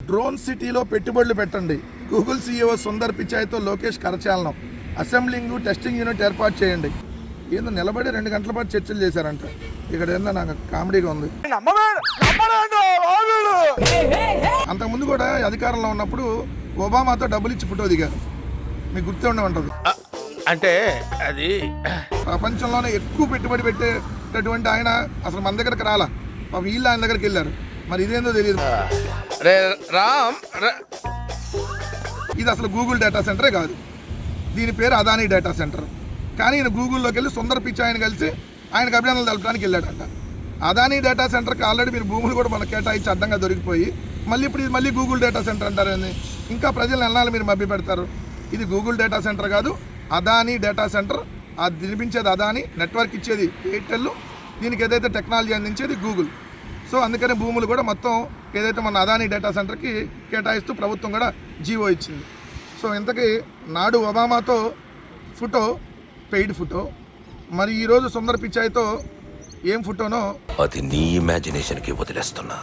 Drone సిటీలో పెట్టుబడులు పెట్టండి. గూగుల్ సీఈఓ సుందర్ పిచాయ్తో లోకేష్ కరచాలనం. అసెంబ్లింగ్ టెస్టింగ్ యూనిట్ ఏర్పాటు చేయండి. ఏందో నిలబడి రెండు గంటల పాటు చర్చలు చేశారంట. ఇక్కడ ఏందో నాకు కామెడీగా ఉంది. అంతకుముందు కూడా అధికారంలో ఉన్నప్పుడు ఒబామాతో డబ్బులు ఇచ్చి ఫోటో దిగారు. మీకు గుర్తే ఉండే ఉంటుంది ఆ, అంటే అది ప్రపంచంలోనే ఎక్కువ పెట్టుబడి పెట్టేటటువంటి ఆయన అసలు మన దగ్గరకు రాలా. పాపం వీళ్ళు ఆయన దగ్గరికి వెళ్ళారు. మరి ఇదేందో తెలియదు. రే రామ్ ఇది అసలు గూగుల్ డేటా సెంటరే కాదు. దీని పేరు అదానీ డేటా సెంటర్. కానీ ఈయన గూగుల్లోకి వెళ్ళి సుందర్ పిచ్చి ఆయన కలిసి ఆయనకు అభినందనలు తెలపడానికి వెళ్ళాడంట. అదానీ డేటా సెంటర్కి ఆల్రెడీ మీరు భూములు కూడా మనకు కేటాయించి అడ్డంగా దొరికిపోయి మళ్ళీ ఇప్పుడు ఇది మళ్ళీ గూగుల్ డేటా సెంటర్ అంటారు ఇంకా ప్రజలు ఎన్నాళ్ళు మీరు మభ్య పెడతారు? ఇది గూగుల్ డేటా సెంటర్ కాదు అదానీ డేటా సెంటర్. అది వినిపించేది అదానీ నెట్వర్క్ ఇచ్చేది ఎయిర్టెల్ దీనికి ఏదైతే టెక్నాలజీ అందించేది గూగుల్. సో అందుకని భూములు కూడా మొత్తం ఏదైతే మన అదానీ డేటా సెంటర్కి కేటాయిస్తూ ప్రభుత్వం కూడా జీవో ఇచ్చింది. సో ఇంతకీ నాడు ఒబామాతో ఫోటో పెయిడ్ ఫోటో మరి ఈరోజు సుందర్ పిచాయ్తో ఏం ఫోటోనో అది నీ ఇమాజినేషన్కి వదిలేస్తున్నా.